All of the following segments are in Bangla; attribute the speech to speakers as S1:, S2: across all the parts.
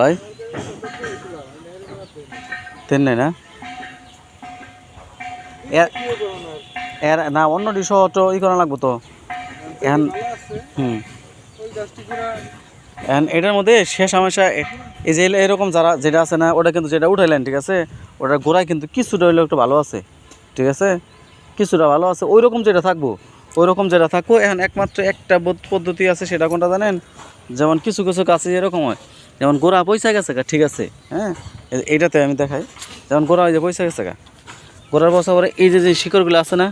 S1: ভাই তিন নাই না এর- না, অন্য ডিশ তো ই করা লাগবো তো। এখন হুম। এখন এটার মধ্যে শেষ হামেশা এই যে এরকম যারা যেটা আছে না, ওটা কিন্তু যেটা উঠাইলেন, ঠিক আছে? ওটার গোড়ায় কিন্তু কিছুটা হইলেও একটু ভালো আছে, ঠিক আছে? কিছুটা ভালো আছে। ওই রকম যেটা থাকব ওই রকম যেটা থাকব। এখন একমাত্র একটা পদ্ধতি আছে, সেটা কোনটা জানেন? যেমন কিছু কিছু কাছে এরকম হয়। যেমন গোড়া পয়সা গেছে গা, ঠিক আছে হ্যাঁ? এইটাতে আমি দেখাই। যেমন গোড়া ওই যে পয়সা গেছে গা গোড়ার বসা পরে এই যে যে শিকড়গুলো আছে না,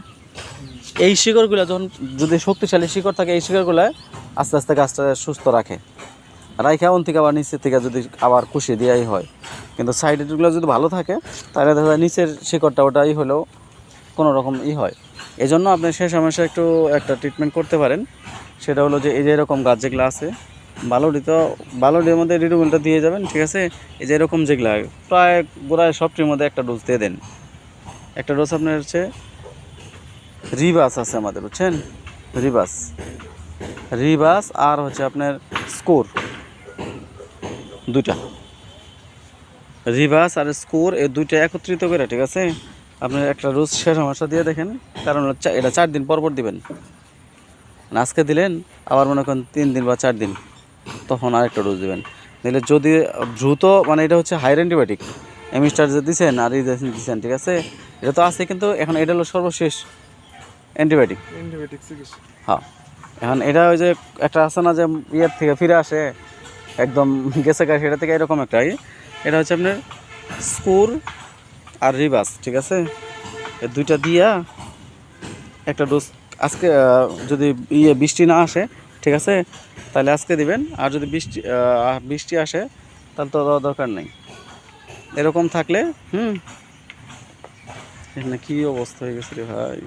S1: এই শিকড়গুলো যখন যদি শক্তিশালী শিকড় থাকে, এই শিকড়গুলো আস্তে আস্তে গাছটা সুস্থ রাখে। রাইখা অন থেকে আবার নিচের থেকে যদি আবার কুশিয়ে দেওয়াই হয়। কিন্তু সাইডেরগুলো যদি ভালো থাকে, তাহলে দেখা যায় নিচের শিকড়টা ওটাই হলেও কোনো রকম ই হয়। এই জন্য আপনি শেষ সমস্যা একটু একটা ট্রিটমেন্ট করতে পারেন। সেটা হলো যে, এই যে এরকম গাছ যেগুলো আছে বালুডি তো বালুডির মধ্যে রিডুমেন্টটা দিয়ে যাবেন, ঠিক আছে? এই যে এরকম যেগুলো, প্রায় গোড়ায় সবটির মধ্যে একটা ডোজ দিয়ে দেন। একটা ডোজ আপনার হচ্ছে রিবাস আছে আমাদের, বুঝছেন? রিবাস রিবাস আর হচ্ছে আপনার স্কোর। দুইটা। রিভার্স আর স্কোর, এই দুইটা একত্রিত করে, ঠিক আছে? আপনার একটা রোজ শেষ সমস্যা দিয়ে দেখেন, কারণ এটা চার দিন পর পর দিবেন। মানে আজকে দিলেন, আবার মনে করেন তিন দিন বা চার দিন। তখন আরেকটা ডোজ দেবেন। দিলে যদি দ্রুত মানে এটা হচ্ছে হায়ার অ্যান্টিবায়োটিক এমিস্টার যে দিচ্ছেন আর এই দিচ্ছেন ঠিক আছে? এটা তো আছে কিন্তু এখন এটা হলো সর্বশেষ অ্যান্টিবায়োটিক
S2: অ্যান্টিবায়োটিক চিকিৎসা।
S1: হ্যাঁ। এখন এটা ওই যে একটা আছে না যে ইয়ের থেকে ফিরে আসে একদম গেছে গা সেটা থেকে এরকম একটা। এটা হচ্ছে আপনার স্কুর আর রিবাস ঠিক আছে? দুইটা দিয়া একটা ডোজ আজকে যদি ইয়ে বৃষ্টি না আসে ঠিক আছে? তাহলে আজকে দিবেন, আর যদি বৃষ্টি বৃষ্টি আসে, তাহলে তো দেওয়ার দরকার নেই। এরকম থাকলে, হুম? কি অবস্থা হয়ে গেছে রে ভাই?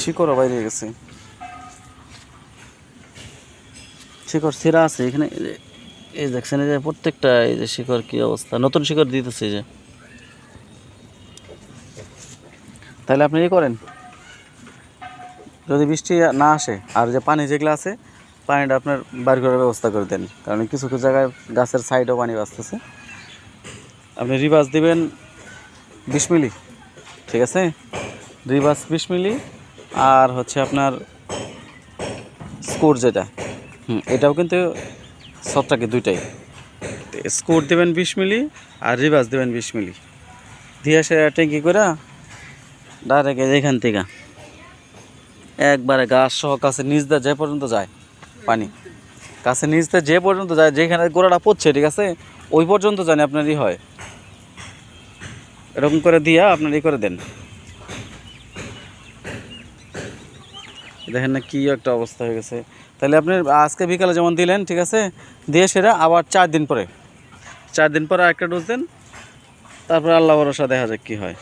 S1: শিকড়ও বাইরে গেছে। শিকড় ছেঁড়া আছে, এখানে এই দেখছেন, এই যে প্রত্যেকটা, এই যে শিকড় কি অবস্থা? নতুন শিকড় দিতেছে যে। তাহলে আপনি এই করেন। যদি বৃষ্টি না আসে, আর যে পানি যেগুলো আছে, পানিটা আপনার বার করার ব্যবস্থা করে দেন। কারণ কিছু কিছু জায়গায় গাছের সাইডেও পানি বাঁচতেছে। আপনি রিভার্স দিবেন বিশ মিলি, ঠিক আছে? রিভার্স বিশ মিলি, আর হচ্ছে আপনার স্কোর যেটা, হুম, এটাও কিন্তু সবটাকে দুইটাই। স্কোর দেবেন বিশ মিলি, আর রিভার্স দেবেন বিশ মিলি। দিয়ে সে ট্যাঙ্কি করে ডাইরেক্ট এখান থেকে। একবারে গাছ সহ কাছে নিচ দিয়ে যে পর্যন্ত যায় পানি। কাছে নিচ দিয়ে যে পর্যন্ত যায়, যেখানে গোড়াটা পড়ছে, ঠিক আছে? ওই পর্যন্ত জানি আপনার ই হয়। এরকম করে দিয়া আপনার ই করে দেন। দেখেন না কী একটা অবস্থা হয়ে গেছে। তাহলে আপনি আজকে বিকালে যেমন দিলেন, ঠিক আছে? দিয়ে সেটা আবার চার দিন পরে। চার দিন পরে একটা ডোজ দেন। তারপরে আল্লাহ ভরসা, দেখা যাক কী হয়।